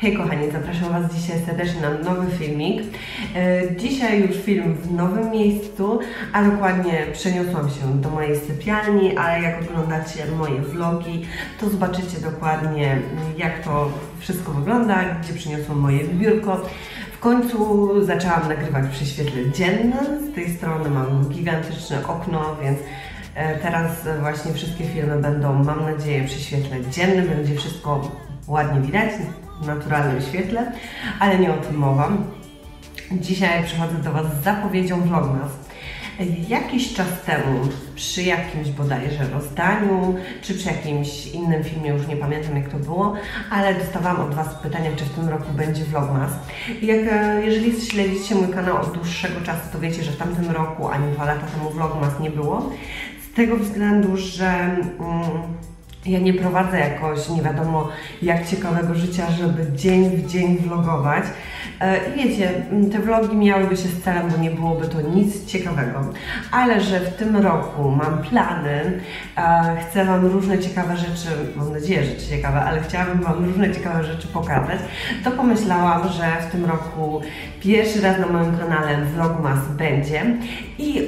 Hej kochani, zapraszam Was dzisiaj serdecznie na nowy filmik. E, Dzisiaj już film w nowym miejscu, a dokładnie przeniosłam się do mojej sypialni, ale jak oglądacie moje vlogi, to zobaczycie dokładnie jak to wszystko wygląda, gdzie przeniosłam moje biurko. W końcu zaczęłam nagrywać przy świetle dziennym, z tej strony mam gigantyczne okno, więc e, teraz właśnie wszystkie filmy będą, mam nadzieję, przy świetle dziennym, będzie wszystko ładnie widać, naturalnym świetle, ale nie o tym mowa. Dzisiaj przychodzę do Was z zapowiedzią Vlogmas. Jakiś czas temu, przy jakimś bodajże rozdaniu, czy przy jakimś innym filmie, już nie pamiętam jak to było, ale dostawałam od Was pytania, czy w tym roku będzie Vlogmas. Jak, e, jeżeli śledzicie mój kanał od dłuższego czasu, to wiecie, że w tamtym roku, ani dwa lata temu Vlogmas nie było. Z tego względu, że... Mm, ja nie prowadzę jakoś nie wiadomo jak ciekawego życia, żeby dzień w dzień vlogować. E, I wiecie, te vlogi miałyby się z celem, bo nie byłoby to nic ciekawego. Ale że w tym roku mam plany, e, chcę Wam różne ciekawe rzeczy, mam nadzieję, że ciekawe, ale chciałabym Wam różne ciekawe rzeczy pokazać, to pomyślałam, że w tym roku pierwszy raz na moim kanale Vlogmas będzie i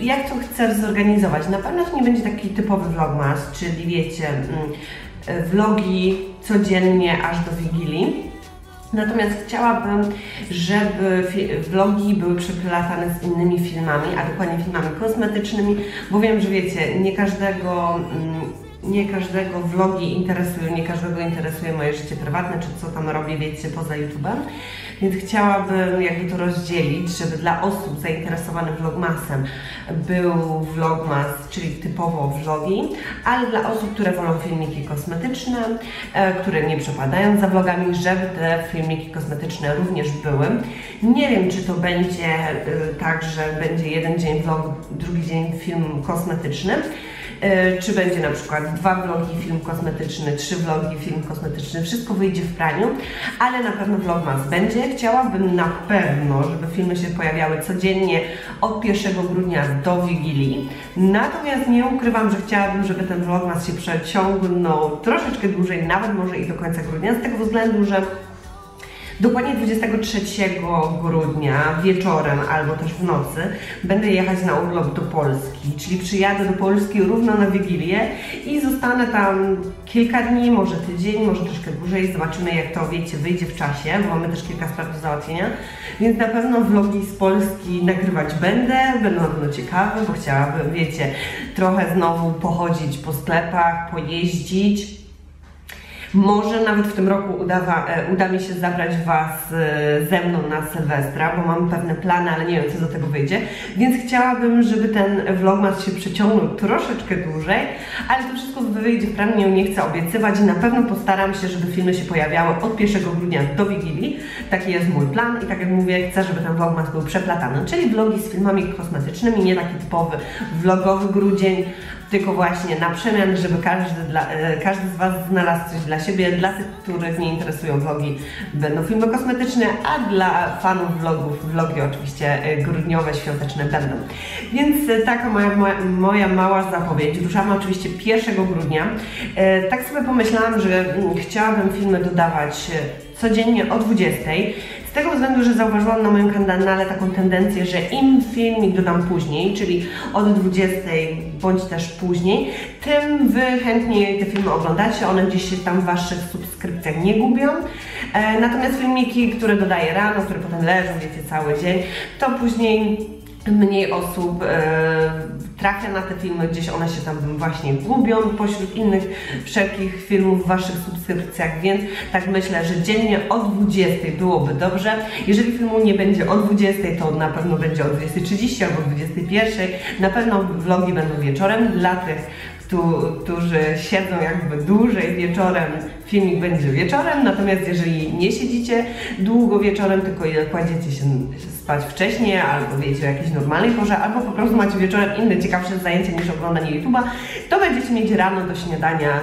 jak to chcę zorganizować? Na pewno to nie będzie taki typowy vlogmas, czyli wiecie, mm, vlogi codziennie aż do Wigilii. Natomiast chciałabym, żeby vlogi były przeplatane z innymi filmami, a dokładnie filmami kosmetycznymi, bo wiem, że wiecie, nie każdego mm, nie każdego vlogi interesują, nie każdego interesuje moje życie prywatne, czy co tam robię, wiecie, poza YouTube'em. Więc chciałabym jakby to rozdzielić, żeby dla osób zainteresowanych vlogmasem był vlogmas, czyli typowo vlogi, ale dla osób, które wolą filmiki kosmetyczne, e, które nie przepadają za vlogami, żeby te filmiki kosmetyczne również były. Nie wiem, czy to będzie e, tak, że będzie jeden dzień vlog, drugi dzień film kosmetyczny, E, czy będzie na przykład dwa vlogi, film kosmetyczny, trzy vlogi, film kosmetyczny, wszystko wyjdzie w praniu, ale na pewno vlogmas będzie. Chciałabym na pewno, żeby filmy się pojawiały codziennie od 1 grudnia do Wigilii. Natomiast nie ukrywam, że chciałabym, żeby ten vlogmas się przeciągnął troszeczkę dłużej, nawet może i do końca grudnia, z tego względu, że Dokładnie 23 grudnia wieczorem albo też w nocy będę jechać na urlop do Polski, czyli przyjadę do Polski równo na Wigilię i zostanę tam kilka dni, może tydzień, może troszkę dłużej. Zobaczymy jak to, wiecie, wyjdzie w czasie, bo mamy też kilka spraw do załatwienia. Więc na pewno vlogi z Polski nagrywać będę, będą na pewno ciekawe, bo chciałabym, wiecie, trochę znowu pochodzić po sklepach, pojeździć, może nawet w tym roku udawa, e, uda mi się zabrać Was e, ze mną na Sylwestra, bo mam pewne plany, ale nie wiem, co do tego wyjdzie. Więc chciałabym, żeby ten vlogmas się przeciągnął troszeczkę dłużej, ale to wszystko wyjdzie w planie, nie chcę obiecywać na pewno postaram się, żeby filmy się pojawiały od 1 grudnia do Wigilii. Taki jest mój plan i tak jak mówię, chcę, żeby ten vlogmas był przeplatany, czyli vlogi z filmami kosmetycznymi, nie taki typowy vlogowy grudzień, tylko właśnie na przemian, żeby każdy, dla, e, każdy z Was znalazł coś dla siebie. Dla tych, których nie interesują vlogi, będą filmy kosmetyczne, a dla fanów vlogów, vlogi oczywiście e, grudniowe, świąteczne będą. Więc e, taka moja, moja, mała zapowiedź. Ruszamy oczywiście 1 grudnia. Tak sobie pomyślałam, że mm, chciałabym filmy dodawać codziennie o 20. Z tego względu, że zauważyłam na moim kanale taką tendencję, że im filmik dodam później, czyli od 20 bądź też później, tym Wy chętniej te filmy oglądacie, one gdzieś się tam w Waszych subskrypcjach nie gubią. E, natomiast filmiki, które dodaję rano, które potem leżą, wiecie, cały dzień, to później mniej osób e, trafia na te filmy, gdzieś one się tam właśnie gubią pośród innych wszelkich filmów w Waszych subskrypcjach, więc tak myślę, że dziennie o 20 byłoby dobrze. Jeżeli filmu nie będzie o 20, to na pewno będzie o 20.30 albo 21. Na pewno vlogi będą wieczorem dla tych, którzy siedzą jakby dłużej wieczorem, filmik będzie wieczorem, natomiast jeżeli nie siedzicie długo wieczorem, tylko kładziecie się spać wcześniej, albo wiecie o jakiejś normalnej porze, albo po prostu macie wieczorem inne ciekawsze zajęcie niż oglądanie YouTube'a, to będziecie mieć rano do śniadania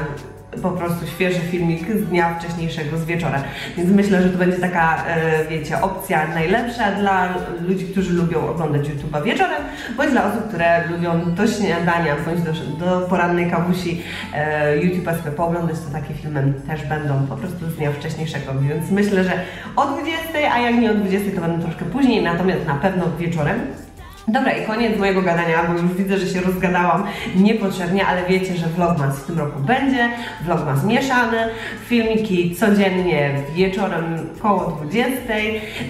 po prostu świeży filmik z dnia wcześniejszego, z wieczora. Więc myślę, że to będzie taka, e, wiecie, opcja najlepsza dla ludzi, którzy lubią oglądać YouTube'a wieczorem, bądź dla osób, które lubią do śniadania, bądź do, do porannej kawusi e, YouTube'a sobie pooglądać, to takie filmy też będą po prostu z dnia wcześniejszego. Więc myślę, że o 20, a jak nie o 20, to będą troszkę później, natomiast na pewno wieczorem. Dobra, i koniec mojego gadania, bo już widzę, że się rozgadałam niepotrzebnie, ale wiecie, że vlogmas w tym roku będzie, vlogmas mieszany, filmiki codziennie wieczorem koło 20.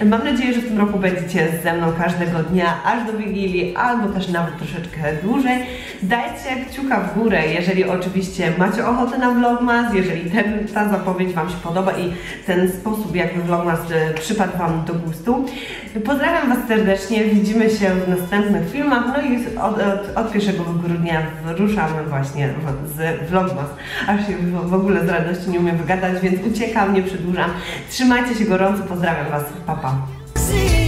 Mam nadzieję, że w tym roku będziecie ze mną każdego dnia, aż do Wigilii, albo też nawet troszeczkę dłużej. Dajcie kciuka w górę, jeżeli oczywiście macie ochotę na vlogmas, jeżeli ten, ta zapowiedź Wam się podoba i ten sposób, jak vlogmas e, przypadł Wam do gustu. Pozdrawiam Was serdecznie, widzimy się w następnych filmach, no i od, od, od 1 grudnia ruszamy właśnie z Vlogmas. Aż się w, w ogóle z radości nie umiem wygadać, więc uciekam, nie przedłużam. Trzymajcie się gorąco, pozdrawiam Was, papa. Pa.